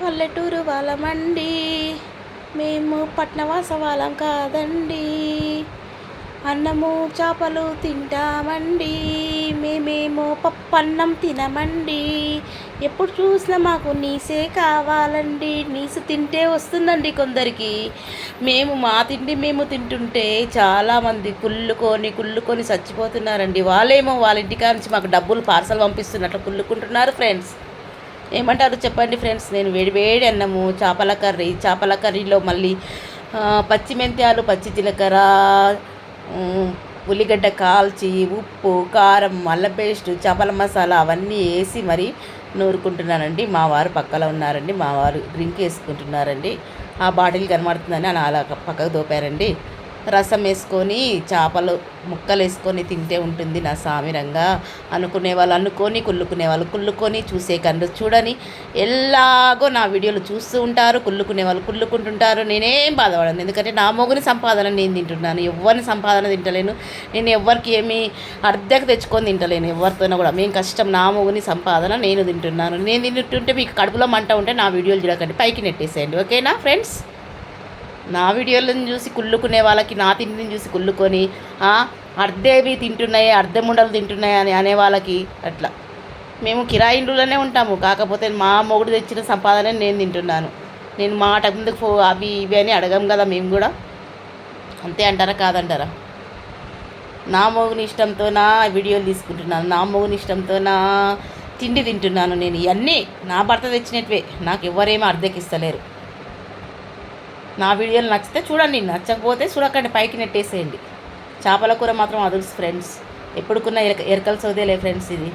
పల్లెటూరు వాళ్ళమండి. మేము పట్నవాస వాళ్ళం కాదండి. అన్నము చేపలు తింటామండి. మేమేమో పప్పన్నం తినమండి. ఎప్పుడు చూసినా మాకు నీసే కావాలండి. నీసు తింటే వస్తుందండి కొందరికి. మేము మా తిండి మేము తింటుంటే చాలామంది కుళ్ళుకొని కుళ్ళుకొని చచ్చిపోతున్నారండి. వాళ్ళేమో వాళ్ళ ఇంటికా నుంచి మాకు డబ్బులు పార్సల్ పంపిస్తున్నట్లు కుళ్ళుకుంటున్నారు ఫ్రెండ్స్. ఏమంటారు చెప్పండి ఫ్రెండ్స్? నేను వేడి వేడి అన్నము చేపల కర్రీ. చేపల కర్రీలో మళ్ళీ పచ్చి మెంతాలు పచ్చి జీలకర్ర ఉల్లిగడ్డ కాల్చి ఉప్పు కారం అల్లం పేస్ట్ చేపల మసాలా అవన్నీ వేసి మరి నూరుకుంటున్నానండి. మా వారు పక్కలో ఉన్నారండి. మా వారు డ్రింక్ వేసుకుంటున్నారండి. ఆ బాటిల్ కనబడుతుందని అలా పక్కకు దోపారండి. రసం వేసుకొని చేపలు ముక్కలు వేసుకొని తింటే ఉంటుంది నా సామిరంగా అనుకునే వాళ్ళు అనుకొని కుళ్ళుకునే వాళ్ళు కుళ్ళుకొని చూసే కన్ను చూడని ఎలాగో నా వీడియోలు చూస్తూ ఉంటారు కుళ్ళుకునే వాళ్ళు కుళ్ళుకుంటుంటారు. నేనేం బాధపడను. ఎందుకంటే నా మొగుని సంపాదన నేను తింటున్నాను. ఎవరిని సంపాదన తింటలేను. నేను ఎవరికి ఏమి అర్ధకు తెచ్చుకొని తింటలేను. ఎవరితోనో కూడా. మేము కష్టం నా మొగుని సంపాదన నేను తింటున్నాను. నేను తింటుంటే మీకు కడుపులో మంట ఉంటే నా వీడియోలు చూడకండి. పైకి నెట్టేసేయండి. ఓకేనా ఫ్రెండ్స్? నా వీడియోలను చూసి కుళ్ళుకునే వాళ్ళకి నా తిండిని చూసి కుళ్ళుకొని అర్ధేవి తింటున్నాయి అర్ధముండలు తింటున్నాయి అని అనే వాళ్ళకి అట్లా. మేము కిరాయిండ్రులోనే ఉంటాము కాకపోతే మా మొగుడు తెచ్చిన సంపాదన నేను తింటున్నాను. నేను మాట ముందుకు ఫో అవి ఇవి అని అడగం కదా మేము కూడా. అంతే అంటారా కాదంటారా? నా మొగుని ఇష్టంతో నా వీడియోలు తీసుకుంటున్నాను నా మొగుని ఇష్టంతో నా తిండి తింటున్నాను నేను. ఇవన్నీ నా భర్త తెచ్చినట్వే నాకు ఎవరేమీ అర్ధకిస్తలేరు. నా వీడియోలు నచ్చితే చూడండి నచ్చకపోతే చూడకండి పైకి నెట్టేసేయండి. చేపల కూర మాత్రం అదుర్స్ ఫ్రెండ్స్. ఎప్పుడుకున్న ఎరక ఎరకల సౌదేలే ఫ్రెండ్స్ ఇది.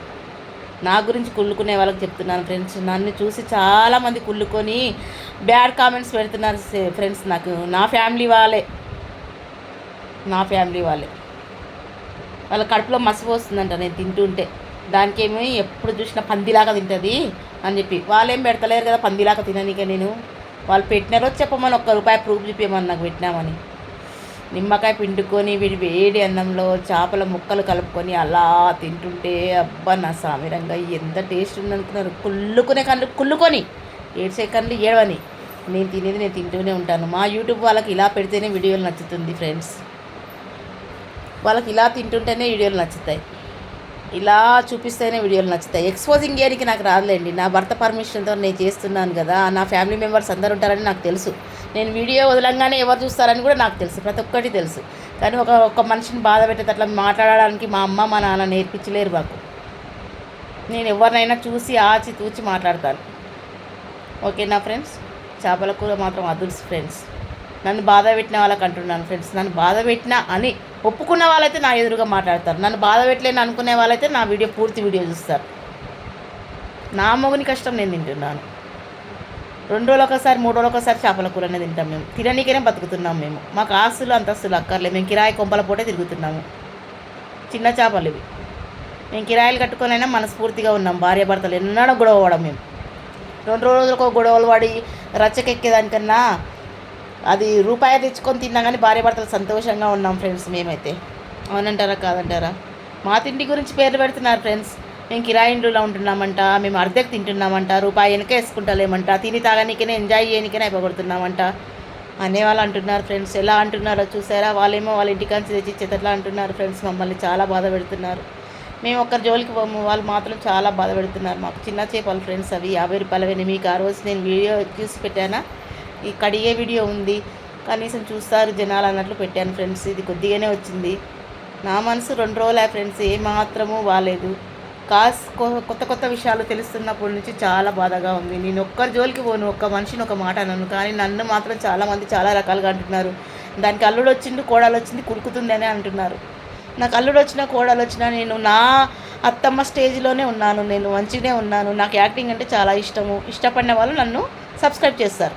నా గురించి కుళ్ళుకునే వాళ్ళకి చెప్తున్నాను ఫ్రెండ్స్. నన్ను చూసి చాలామంది కుళ్ళుకొని బ్యాడ్ కామెంట్స్ పెడుతున్నారు ఫ్రెండ్స్ నాకు. నా ఫ్యామిలీ వాళ్ళే. నా ఫ్యామిలీ వాళ్ళే. వాళ్ళ కడుపులో మసిపోస్తుందంట నేను తింటుంటే. దానికేమో ఎప్పుడు చూసినా పందిలాగా తింటుంది అని చెప్పి. వాళ్ళేం పెడతలేరు కదా పందిలాగా తిననీక నేను. వాళ్ళు పెట్టిన రోజు చెప్పమని ఒక్క రూపాయి ప్రూఫ్ చూపించమని నాకు పెట్టినామని. నిమ్మకాయ పిండుకొని వీడి వేడి అన్నంలో చేపల ముక్కలు కలుపుకొని అలా తింటుంటే అబ్బా నా సామిరంగా ఎంత టేస్ట్ ఉందనుకున్నారు కుళ్ళుకునే కళ్ళు కుళ్ళుకొని ఏడ్చే కళ్ళు ఏడవని. నేను తినేది నేను తింటూనే ఉంటాను. మా యూట్యూబ్ వాళ్ళకి ఇలా పెడితేనే వీడియోలు నచ్చుతుంది ఫ్రెండ్స్ వాళ్ళకి ఇలా తింటుంటేనే వీడియోలు నచ్చుతాయి. ఇలా చూపిస్తేనే వీడియోలు నచ్చుతాయి. ఎక్స్పోజింగ్ చేయడానికి నాకు రాదులేండి. నా భర్త పర్మిషన్తో నేను చేస్తున్నాను కదా నా ఫ్యామిలీ మెంబర్స్ అందరు ఉంటారని నాకు తెలుసు. నేను వీడియో వదలంగానే ఎవరు చూస్తారని కూడా నాకు తెలుసు. ప్రతి ఒక్కటి తెలుసు. కానీ ఒక ఒక మనిషిని బాధ అట్లా మాట్లాడడానికి మా అమ్మ మా నాన్న నేర్పించలేరు మాకు. నేను ఎవరినైనా చూసి ఆచి తూచి మాట్లాడతాను. ఓకేనా ఫ్రెండ్స్? చేపల కూర మాత్రం అదుర్స్ ఫ్రెండ్స్. నన్ను బాధ పెట్టిన వాళ్ళకి అంటున్నాను ఫ్రెండ్స్. నన్ను బాధ పెట్టినా అని ఒప్పుకున్న వాళ్ళైతే నా ఎదురుగా మాట్లాడతారు. నన్ను బాధ పెట్టలేని అనుకునే వాళ్ళైతే నా వీడియో పూర్తి వీడియో చూస్తారు. నా మొగుని కష్టం నేను తింటున్నాను. రెండు రోజులు ఒకసారి మూడు రోజులు ఒకసారి చేపల కూరనే తింటాం మేము. తిననీకైనా బతుకుతున్నాం మేము. మాకు ఆస్తులు అంతస్తులు అక్కర్లేదు. మేము కిరాయి కొంపల పూటే తిరుగుతున్నాము. చిన్న చేపలు ఇవి. మేము కిరాయిలు కట్టుకొనైనా మనస్ఫూర్తిగా ఉన్నాం. భార్య భర్తలు ఎన్నడూ గొడవ పడం మేము. రెండు రోజులకు గొడవలు పడి రచ్చకెక్కేదానికన్నా అది రూపాయి తెచ్చుకొని తిన్నా కానీ భార్య భర్తలు సంతోషంగా ఉన్నాం ఫ్రెండ్స్ మేమైతే. అవునంటారా కాదంటారా? మా తిండి గురించి పేర్లు పెడుతున్నారు ఫ్రెండ్స్. మేము కిరాయి ఇండ్లలో ఉంటున్నామంట మేము అర్ధకు తింటున్నామంట రూపాయి వెనక వేసుకుంటలేమంట తిని తాగనీకనే ఎంజాయ్ చేయనీకనే అయిపోగొడుతున్నామంట అనేవాళ్ళు అంటున్నారు ఫ్రెండ్స్. ఎలా అంటున్నారో చూసారా? వాళ్ళేమో వాళ్ళ ఇంటికాంచి తెచ్చి ఇచ్చేటట్లా అంటున్నారు ఫ్రెండ్స్. మమ్మల్ని చాలా బాధ పెడుతున్నారు. మేము ఒక్కరి జోలికి పోము వాళ్ళు మాత్రం చాలా బాధ పెడుతున్నారు. మాకు చిన్న చేపలు ఫ్రెండ్స్ అవి యాభై రూపాయలవని మీకు ఆ రోజు నేను వీడియో చూసి పెట్టానా? ఈ కడిగే వీడియో ఉంది. కనీసం చూస్తారు జనాలు అన్నట్లు పెట్టాను ఫ్రెండ్స్. ఇది కొద్దిగానే వచ్చింది. నా మనసు రెండు రోజులే ఫ్రెండ్స్. ఏ మాత్రము బాగాలేదు కాస్ కొ- కొత్త కొత్త విషయాలు తెలుస్తున్నప్పటి నుంచి చాలా బాధగా ఉంది. నేను ఒక్కరి జోలికి పోను. ఒక్క మనిషిని ఒక మాట అనను. కానీ నన్ను మాత్రం చాలామంది చాలా రకాలుగా అంటున్నారు. దానికి అల్లుడు వచ్చింది కోడలు వచ్చింది కుడుకుతుంది అని అంటున్నారు. నాకు అల్లుడు వచ్చినా కోడలు వచ్చినా నేను నా అత్తమ్మ స్టేజ్లోనే ఉన్నాను. నేను మంచిగానే ఉన్నాను. నాకు యాక్టింగ్ అంటే చాలా ఇష్టము. ఇష్టపడిన వాళ్ళు నన్ను సబ్స్క్రైబ్ చేస్తారు.